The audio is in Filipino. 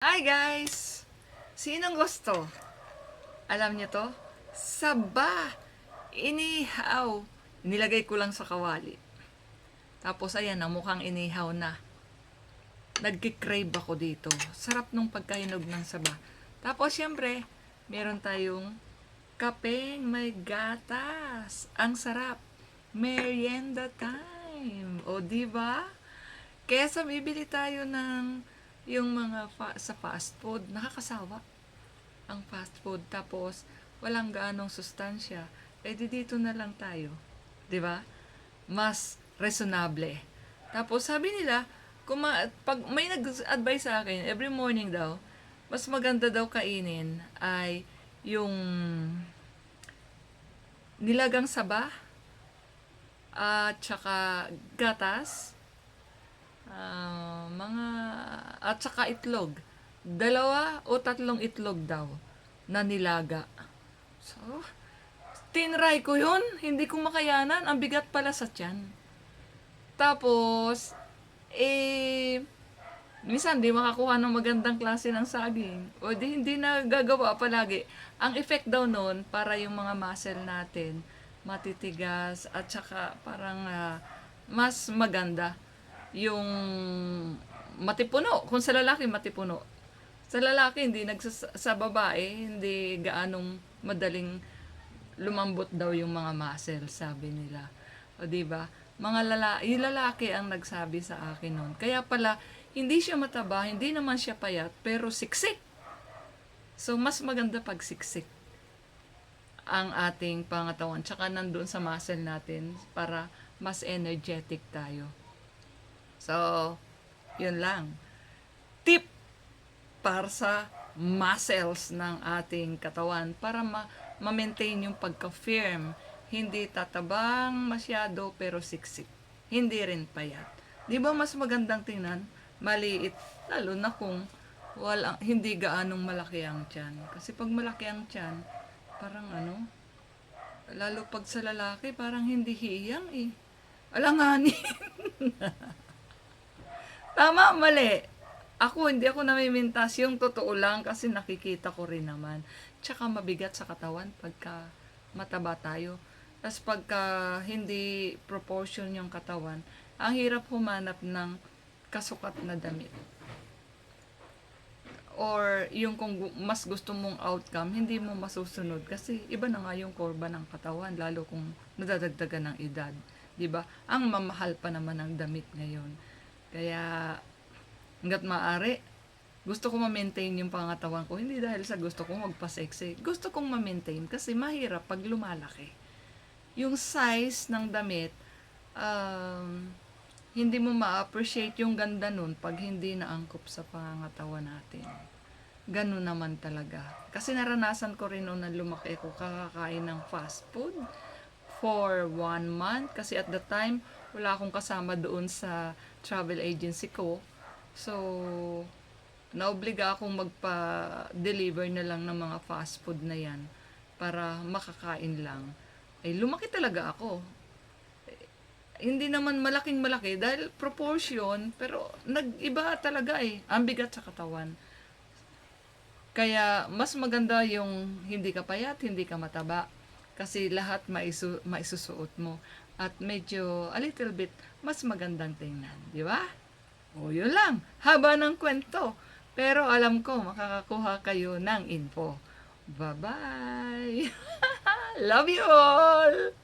Hi guys! Sinong gusto? Alam niyo to? Saba! Inihaw! Nilagay ko lang sa kawali. Tapos ayan na, mukhang inihaw na. Nagkikrave ako dito. Sarap nung pagkahinog ng saba. Tapos syempre, meron tayong kapeng may gatas. Ang sarap. Merienda time. O di ba? Kaya sa bibili tayo ng yung mga fa- sa fast food, nakakasawa ang fast food. Tapos, walang gaanong sustansya. Eh, di dito na lang tayo. ba? Mas reasonable. Tapos, sabi nila, kung ma- pag may nag-advise sa akin, every morning daw, mas maganda daw kainin ay yung nilagang saba at saka gatas Ah, mga at saka itlog. Dalawa o tatlong itlog daw na nilaga. So, tinry ko yun. Hindi ko makayanan. Ang bigat pala sa tiyan. Tapos, eh, minsan di makakuha ng magandang klase ng saging. O di hindi na gagawa palagi. Ang effect daw nun, para yung mga muscle natin, matitigas at saka parang ah, mas maganda yung matipuno. Kung sa lalaki, matipuno. Sa lalaki, hindi nagsas- sa babae, hindi gaanong madaling lumambot daw yung mga muscle, sabi nila. O di ba? Mga lala yung lalaki ang nagsabi sa akin noon. Kaya pala, hindi siya mataba, hindi naman siya payat, pero siksik. So, mas maganda pag siksik ang ating pangatawan. Tsaka nandun sa muscle natin para mas energetic tayo. So, yun lang. Tip para sa muscles ng ating katawan para ma- ma-maintain yung pagka-firm. Hindi tatabang masyado pero siksik. Hindi rin payat. Di ba mas magandang tingnan? Maliit. Lalo na kung walang, hindi gaanong malaki ang tiyan. Kasi pag malaki ang tiyan, parang ano, lalo pag sa lalaki, parang hindi hiyang eh. Alanganin. Tama, mali. Ako, hindi ako namimintas. Yung totoo lang kasi nakikita ko rin naman. Tsaka mabigat sa katawan pagka mataba tayo. Tapos pagka hindi proportion yung katawan, ang hirap humanap ng kasukat na damit. Or yung kung mas gusto mong outcome, hindi mo masusunod kasi iba na nga yung korba ng katawan lalo kung nadadagdagan ng edad, 'di ba? Ang mamahal pa naman ng damit ngayon. Kaya hangga't maaari, gusto ko ma-maintain yung pangatawan ko. Hindi dahil sa gusto kong magpa-sexy. Gusto kong ma-maintain kasi mahirap pag lumalaki. Yung size ng damit, um, hindi mo ma-appreciate yung ganda nun pag hindi naangkop sa pangangatawan natin. Ganun naman talaga. Kasi naranasan ko rin noon na lumaki ko kakakain ng fast food for one month. Kasi at the time, wala akong kasama doon sa travel agency ko. So, naobliga akong magpa-deliver na lang ng mga fast food na yan para makakain lang. Eh, lumaki talaga ako hindi naman malaking malaki dahil proportion, pero nag-iba talaga eh. Ang bigat sa katawan. Kaya mas maganda yung hindi ka payat, hindi ka mataba. Kasi lahat maisu maisusuot mo. At medyo a little bit mas magandang tingnan. Di ba? O yun lang. Haba ng kwento. Pero alam ko makakakuha kayo ng info. Bye-bye! Love you all!